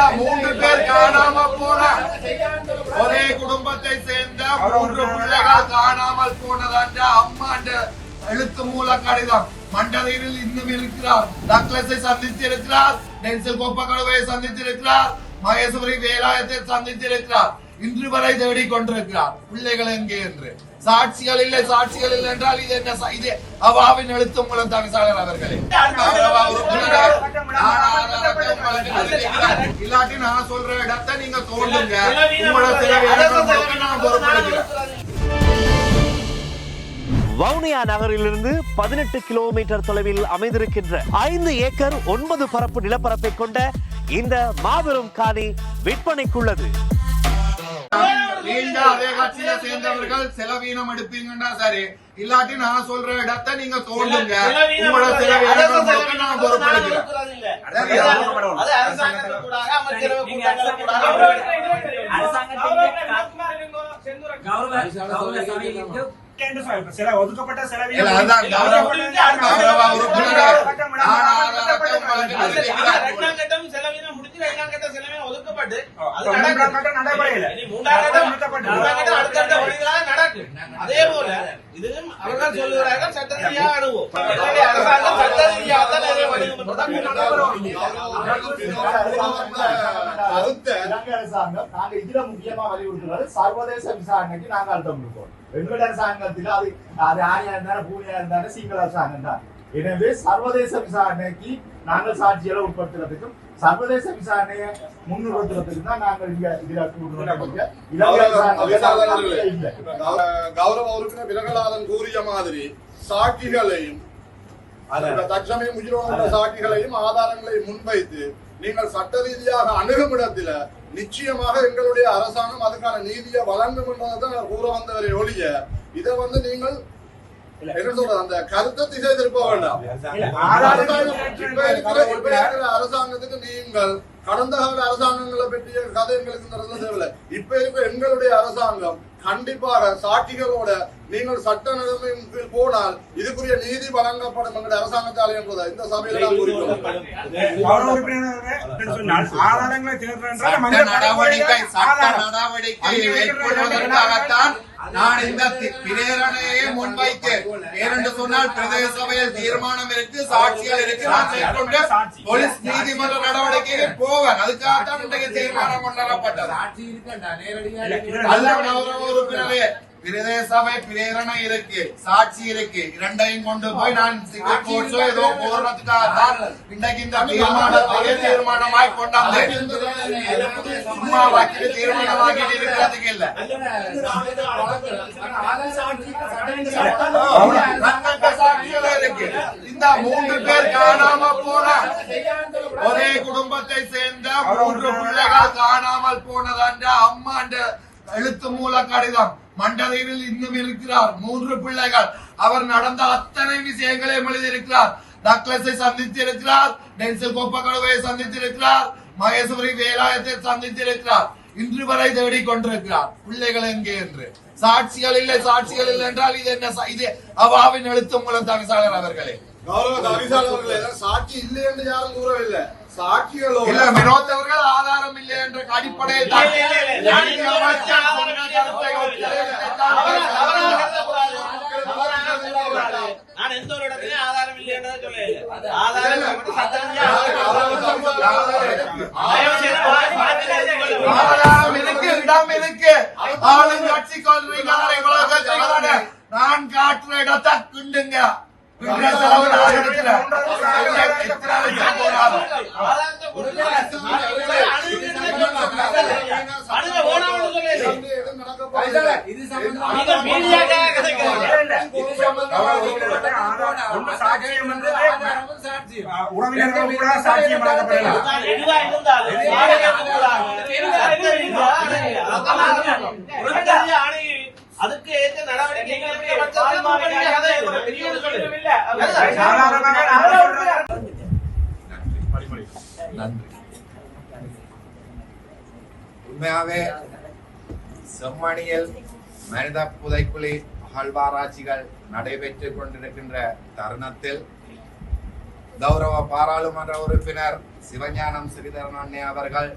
இந்த மூன்று பேர் காணாம போன ஒரே குடும்பத்தை சேர்ந்த மூன்று பிள்ளைகள் காணாமல் போனதாண்ட அம்மாண்ட எழுத்து மூல கடிதம். மண்டலையில் இன்னும் இருக்கிறார். டக்ளஸை சந்தித்திருக்கிறார். டென்சில் கோப்பக்கடவை சந்தித்திருக்கிறார். மகேஸ்வரி வேலாயத்தை சந்தித்திருக்கிறார். இன்று வரை தேடிக் கொண்டிருக்கிறார் பிள்ளைகள் எங்கே என்று? சாட்சிகள் இல்லை சாட்சிகள் இல்லை என்றால் இது என்ன இது அவாவின் எழுத்து மூலம் தவிசாளர் அவர்களே. இல்லாட்டி நான் சொல்ற இடத்தை நீங்க தோண்டுங்க. உங்களோட நான் வவுனியா நகரிலிருந்து பதினெட்டு கிலோமீட்டர் தொலைவில் அமைந்திருக்கின்ற ஐந்து ஏக்கர் ஒன்பது பரப்பு நிலப்பரப்பை கொண்ட இந்த மாபெரும் காணி விற்பனைக்குள்ளது. அதே கட்சியில சேர்ந்தவர்கள் செலவீனம் எடுப்பீங்கன்னா சரி இல்லாட்டி நான் சொல்ற இடத்தை நீங்க தோண்டுங்க. உங்களோட தேவையான நான் கூடாக ஒதுக்கப்பட்ட செலவினம் முடிஞ்சு ரெண்டாம் கட்ட செலவினம் ஒதுக்கப்பட்டு அது. கட்டம் நடைமுறையில. மூன்றாம் கட்டம் அடுத்தடுத்த வழிகளாக நடக்கும் அதே போல இதுவும் அவர்கள் சொல்லுகிறார்கள் சட்ட ரீதியாக அணுவோம் எனவே அரசாங்கம் சட்ட ரீதியாக தான் நிறைய வழிமுறைகளை கருத்தை இலங்கை அரசாங்கம் நாங்க இதுல முக்கியமா வலியுறுத்துறது சர்வதேச விசாரணைக்கு நாங்க அழுத்தம் கொடுப்போம் எங்கள் அரசாங்கத்தில் அது அது ஆணியா இருந்தாலும் பூனியா இருந்தாலும் சிங்கள அரசாங்கம் தான் எனவே சர்வதேச விசாரணைக்கு நாங்கள் சாட்சிகளை உட்படுத்துறதுக்கும் சர்வதேச விசாரணையை முன்னிறுத்துறதுக்கு தான் நாங்கள் இங்க இதுல கௌரவ- உறுப்பினர் விலகலாதன் கூறிய மாதிரி சாட்சிகளையும் தற்சமயம் உயிரோடு சாட்சிகளையும் ஆதாரங்களையும் முன்வைத்து நீங்கள் சட்ட ரீதியாக அணுகும் இடத்துல நிச்சயமாக எங்களுடைய அரசாங்கம் அதுக்கான நீதியை வழங்கும் என்பதை கூற வந்தவரை ஒழிய இதை வந்து நீங்கள் என்ன சொல்றது அந்த கருத்தை திசை திருப்ப வேண்டாம். ஆதாரங்கள் இப்ப இருக்கிற இப்ப இருக்கிற அரசாங்கத்துக்கு நீங்கள் கடந்த கால அரசாங்கங்களை பற்றிய கதை எங்களுக்கு இடத்துல தேவையில்லை. இப்ப இருக்கிற எங்களுடைய அரசாங்கம் கண்டிப்பாக சாட்சிகளோட நீங்கள் சட்ட நிலைமையின் கீழ் போனால் இதுக்குரிய நீதி வழங்கப்படும் எங்களுடைய அரசாங்கத்தால் என்பதை இந்த சபையில நான் மனித நடவடிக்கை சட்ட. நடவடிக்கை மேற்கொள்வதற்காகத்தான் நான் இந்த பிரேரணையை முன்வைத்தேன் ஏனென்று சொன்னால் பிரதேச சபையில் தீர்மானம் இருக்கு சாட்சிகள் இருக்கு. நான் மேற்கொண்டு போலீஸ் நீதிமன்ற நடவடிக்கைக்கு போவேன். அதுக்காகத்தான் இன்றைக்கு தீர்மானம் கொண்டாடப்பட்டது அல்ல கௌரவ உறுப்பினரே. பிரதேச சபை பிரேரணை இருக்கு சாட்சி இருக்கு. இரண்டையும் கொண்டு போய் நான் சிவில் கோர்ட்ஸோ ஏதோ போடுறதுக்காக தான் இன்றைக்கு இந்த தீர்மானத்தை தீர்மானமாய் கொண்டாந்தேன் சும்மா வக்கீல் தீர்மானமாக்கிட்டு இருக்கிறதுக்கு இல்ல. நன்னங்க சாட்சிகள் இருக்கு. இந்த மூன்று பேர் காணாம போன ஒரே குடும்பத்தை சேர்ந்த மூன்று பிள்ளைகள் காணாமல் போனதாண்ட அம்மாண்ட எழுத்து மூல கடிதம். மண்டலையில் இன்னும் இருக்கிறார். மூன்று பிள்ளைகள். அவர் நடந்த அத்தனை விஷயங்களையும் எழுதியிருக்கிறார். டக்ளஸை சந்தித்திருக்கிறார். டென்சில் கோப்பக்கடவை சந்தித்திருக்கிறார். மகேஸ்வரி வேலாயத்தை சந்தித்திருக்கிறார். இன்று வரை தேடிக் கொண்டிருக்கிறார். பிள்ளைகள் எங்கே என்று? சாட்சிகள் இல்லை சாட்சிகள் இல்லை என்றால் இது என்ன? இது அவாவின் எழுத்து மூலம் தவிசாளர் அவர்களே. கௌரவ தவிசாளர்களே சாட்சி இல்லை என்று யாரும் கூறவில்லை. சாட்சிகளோட இல்ல வினோத் அவர்கள் ஆதாரம் இல்லை என்ற அடிப்படையில் எந்த ஒரு ஆதாரம் இல்லை சொல்லல ஆதாரம் இருக்கு இடம் இருக்கு. ஆளுங்கட்சி கொள்றீங்க. நான் காட்டுற இடத்தை கிண்டுங்க. ஒன்று சாட்சியம் வந்து உறவினர்கள் கூட சாட்சியம் இருந்தாலும் அதுக்கு ஏற்ற நடவடிக்கை உண்மையாவே செம்மணியில் மனித புதைக்குழி அகழ்வாராய்ச்சிகள் நடைபெற்றுக் கொண்டிருக்கின்ற தருணத்தில் கௌரவ பாராளுமன்ற உறுப்பினர் சிவஞானம் ஸ்ரீதரன் அண்ணே அவர்கள்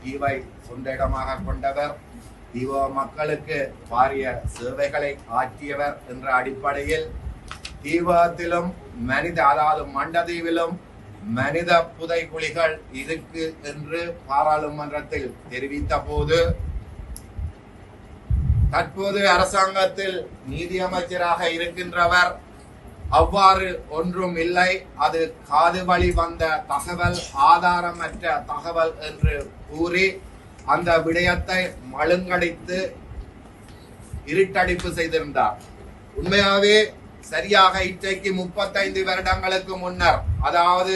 தீவை சொந்த இடமாக கொண்டவர். தீவ மக்களுக்கு பாரிய சேவைகளை ஆற்றியவர் என்ற அடிப்படையில் தீவத்திலும் மனித அதாவது மண்டதீவிலும் மனித புதைகுழிகள் இருக்கு என்று பாராளுமன்றத்தில் தெரிவித்த போது தற்போது அரசாங்கத்தில் நீதியமைச்சராக இருக்கின்றவர் அவ்வாறு ஒன்றும் இல்லை. அது காது வழி வந்த தகவல் ஆதாரமற்ற தகவல் என்று கூறி அந்த விடயத்தை மழுங்கடித்து இருட்டடிப்பு செய்திருந்தார். உண்மையாகவே சரியாக இன்றைக்கு முப்பத்தைந்து வருடங்களுக்கு முன்னர் அதாவது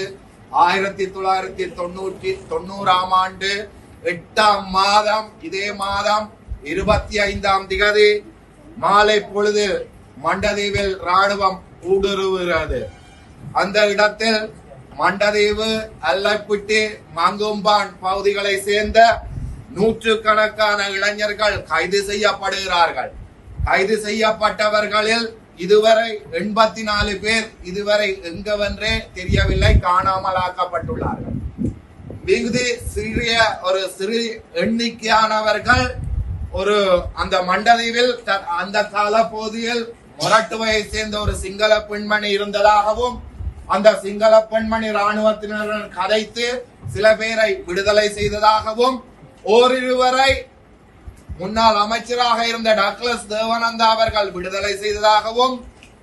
ஆயிரத்தி தொள்ளாயிரத்தி தொண்ணூற்றி தொண்ணூறாம் ஆண்டு எட்டாம் மாதம் இதே மாதம் இருபத்தி ஐந்தாம் திகதி மாலை பொழுது மண்டதீவில் ராணுவம் ஊடுருவுகிறது. அந்த இடத்தில் மண்டதீவு அல்லப்பிட்டி மங்கும்பான் பகுதிகளை சேர்ந்த நூற்றுக்கணக்கான இளைஞர்கள் கைது செய்யப்படுகிறார்கள். கைது செய்யப்பட்டவர்களில் இதுவரை எண்பத்தி நாலு பேர் இதுவரை எங்கவென்றே தெரியவில்லை காணாமலாக்கப்பட்டுள்ளார்கள். மிகுதி சிறிய ஒரு சிறு எண்ணிக்கையானவர்கள் ஒரு அந்த மண்டதீவில் அந்த கால பகுதியில் மொரட்டுவையை சேர்ந்த ஒரு சிங்கள பெண்மணி இருந்ததாகவும் அந்த சிங்கள பெண்மணி ராணுவத்தினருடன் கதைத்து சில பேரை விடுதலை செய்ததாகவும் ஓரிருவரை முன்னாள் அமைச்சராக இருந்த டக்ளஸ் தேவானந்தா அவர்கள் விடுதலை செய்ததாகவும்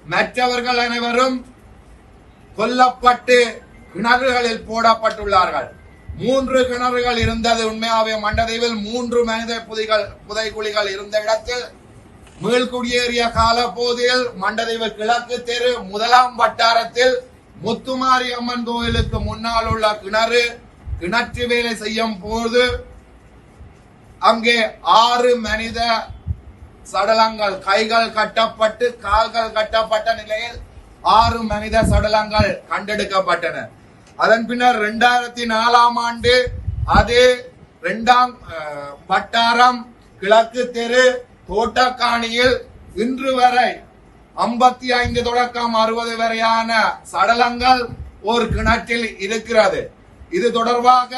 மற்றவர்கள் அனைவரும் கொல்லப்பட்டு கிணறுகளில் போடப்பட்டுள்ளார்கள். மூன்று கிணறுகள் இருந்தது உண்மையாவே மண்டதீவில். மூன்று மனித புதைகள் புதைக்குழிகள் இருந்த இடத்தில் மீள்குடியேறிய கால போதில் மண்டதீவு கிழக்கு தெரு முதலாம் வட்டாரத்தில் முத்துமாரி அம்மன் கோயிலுக்கு முன்னால் உள்ள கிணறு கிணற்று வேலை செய்யும் போது அங்கே ஆறு மனித சடலங்கள் கைகள் கட்டப்பட்டு கால்கள் கட்டப்பட்ட நிலையில் ஆறு மனித சடலங்கள் கண்டெடுக்கப்பட்டன. அதன் பின்னர் இரண்டாயிரத்தி நாலாம் ஆண்டு அது இரண்டாம் வட்டாரம் கிழக்கு தெரு தோட்டக்காணியில் இன்று வரை ஐம்பத்தி ஐந்து தொடக்கம் அறுபது வரையான சடலங்கள் ஒரு கிணற்றில் இருக்கிறது. இது தொடர்பாக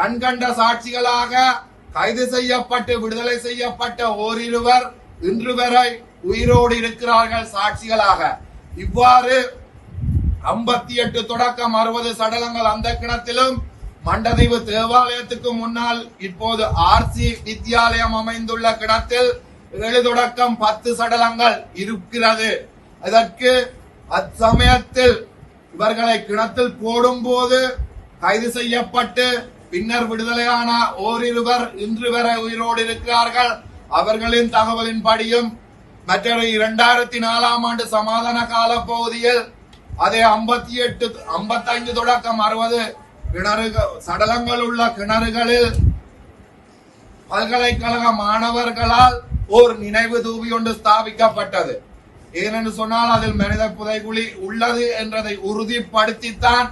கண்கண்ட சாட்சிகளாக கைது செய்யப்பட்டு விடுதலை செய்யப்பட்ட ஓரிருவர் இன்று வரை உயிரோடு இருக்கிறார்கள் சாட்சிகளாக. இவ்வாறு ஐம்பத்தி எட்டு தொடக்கம் அறுபது சடலங்கள் அந்த கிணத்திலும் மண்டதீவு தேவாலயத்துக்கு முன்னால் இப்போது ஆர்சி வித்யாலயம் அமைந்துள்ள கிணத்தில் ஏழு தொடக்கம் பத்து சடலங்கள் இருக்கிறது. அதற்கு அச்சமயத்தில் இவர்களை கிணத்தில் போடும்போது கைது செய்யப்பட்டு பின்னர் விடுதலையான ஓரிருவர் இன்று வரை உயிரோடு இருக்கிறார்கள் அவர்களின் தகவலின் படியும் மற்றொரு இரண்டாயிரத்தி நாலாம் ஆண்டு சமாதான கால பகுதியில் அதே ஐம்பத்தி எட்டு ஐம்பத்தைந்து தொடக்கம் அறுபது கிணறுகள் சடலங்கள் உள்ள கிணறுகளில் பல்கலைக்கழக மாணவர்களால் ஓர் நினைவு தூவி ஒன்று ஸ்தாபிக்கப்பட்டது. ஏனென்று சொன்னால் அதில் மனித புதைகுழி உள்ளது என்றதை உறுதிப்படுத்தித்தான்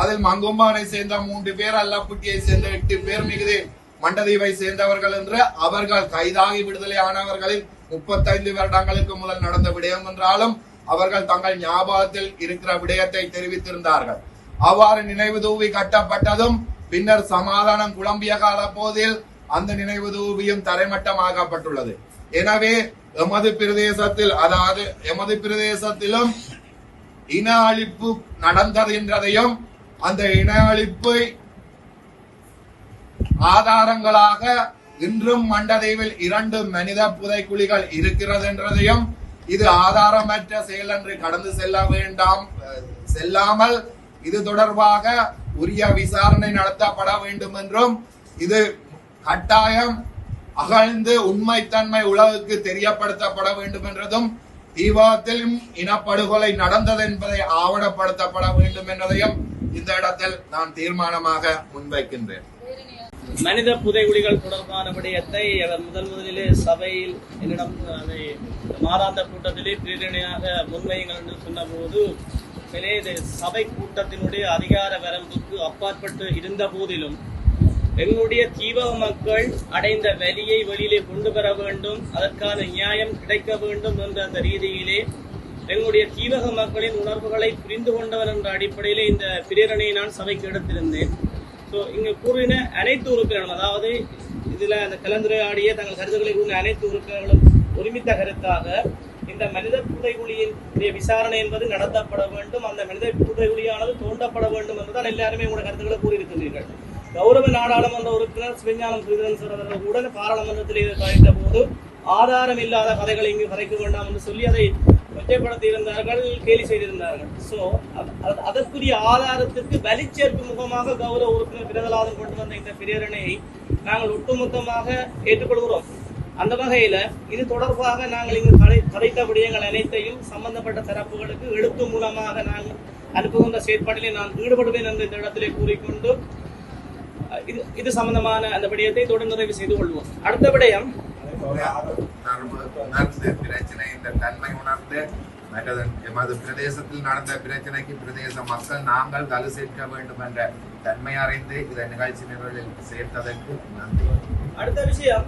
அதில் மங்கொம்பானை சேர்ந்த மூன்று பேர் அல்லாப்புட்டியை சேர்ந்த எட்டு பேர் மிகுதி. மண்டதீவை சேர்ந்தவர்கள் என்று அவர்கள் கைதாகி விடுதலை ஆனவர்களில் முப்பத்தைந்து வருடங்களுக்கு முதல் நடந்த விடயம் என்றாலும் அவர்கள் தங்கள் ஞாபகத்தில் இருக்கிற விடயத்தை தெரிவித்திருந்தார்கள். அவ்வாறு நினைவு தூவி கட்டப்பட்டதும் பின்னர் சமாதானம் குழம்பிய கால போதில் அந்த நினைவு தூவியும் தரைமட்டமாக்கப்பட்டுள்ளது. எனவே எமது பிரதேசத்தில் அதாவது எமது பிரதேசத்திலும் இன அழிப்பு நடந்தது என்றதையும் அந்த இன அழிப்பை ஆதாரங்களாக இன்றும் மண்டதீவில் இரண்டு மனித புதைக்குழிகள் இருக்கிறது என்றதையும் இது ஆதாரமற்ற செயல் என்று கடந்து செல்ல வேண்டாம் செல்லாமல் இது தொடர்பாக உரிய விசாரணை நடத்தப்பட வேண்டும் என்றும் இது கட்டாயம் அகழ்ந்து உண்மைத்தன்மை உலகுக்கு தெரியப்படுத்தப்பட வேண்டும் என்றதும் தீபாவத்திலும் இனப்படுகொலை நடந்தது என்பதை ஆவணப்படுத்தப்பட வேண்டும் என்றதையும் இந்த இடத்தில் நான் தீர்மானமாக முன்வைக்கின்றேன். மனித புதைகுழிகள் தொடர்பான விடயத்தை அவர் முதல் முதலிலே சபையில் என்னிடம் அதை மாதாந்த கூட்டத்திலே பிரேரணையாக முன்வையுங்கள் என்று சொன்னபோது இது சபை கூட்டத்தினுடைய அதிகார வரம்புக்கு அப்பாற்பட்டு இருந்த போதிலும் எங்களுடைய தீபக மக்கள் அடைந்த வலியை வெளியிலே கொண்டு வர வேண்டும் அதற்கான நியாயம் கிடைக்க வேண்டும் என்ற அந்த ரீதியிலே எங்களுடைய தீவக மக்களின் உணர்வுகளை புரிந்து கொண்டவர் என்ற அடிப்படையிலே இந்த பிரேரணையை நான் சபைக்கு எடுத்திருந்தேன். ஸோ இங்கே கூறின அனைத்து உறுப்பினர்களும் அதாவது இதில் அந்த கலந்துரையாடிய தங்கள் கருத்துக்களை கூறின அனைத்து உறுப்பினர்களும் ஒருமித்த கருத்தாக இந்த மனித புதைகுழியின் விசாரணை என்பது நடத்தப்பட வேண்டும் அந்த மனித புதைகுழியானது தோண்டப்பட வேண்டும் என்றுதான் எல்லாருமே உங்களோட கருத்துக்களை கூறியிருக்கிறீர்கள் கௌரவ நாடாளுமன்ற உறுப்பினர் சிவஞானம் சுரீதரன் சார் அவர்கள் கூட பாராளுமன்றத்தில் இதை கழித்த போது ஆதாரம் இல்லாத கதைகளை இங்கு கரைக்க வேண்டாம் என்று சொல்லி அதை கொச்சைப்படுத்தி கேலி செய்திருந்தார்கள். ஸோ அதற்குரிய ஆதாரத்திற்கு வலிச்சேர்ப்பு முகமாக கௌரவ உறுப்பினர் பிரதலாதம் கொண்டு வந்த இந்த பிரேரணையை நாங்கள் ஒட்டுமொத்தமாக ஏற்றுக்கொள்கிறோம். அந்த வகையில இது தொடர்பாக நாங்கள் இங்கு கதை கதைத்த விடயங்கள் அனைத்தையும் சம்பந்தப்பட்ட தரப்புகளுக்கு எழுத்து மூலமாக நாங்கள் அனுப்புகின்ற செயற்பாட்டிலே நான் ஈடுபடுவேன் என்று இந்த இடத்திலே கூறிக்கொண்டு இது இது சம்பந்தமான அந்த விடயத்தை தொடர்ந்து நிறைவு செய்து கொள்வோம். அடுத்த விடயம் உணர்ந்து பிரச்சனை இந்த தன்மை உணர்ந்து மற்றது எமது பிரதேசத்தில் நடந்த பிரச்சனைக்கு பிரதேச மக்கள் நாங்கள் கரு சேர்க்க வேண்டும் என்ற தன்மை அறிந்து இதை நிகழ்ச்சி நிரலில் சேர்த்ததற்கு நன்றி அடுத்த விஷயம்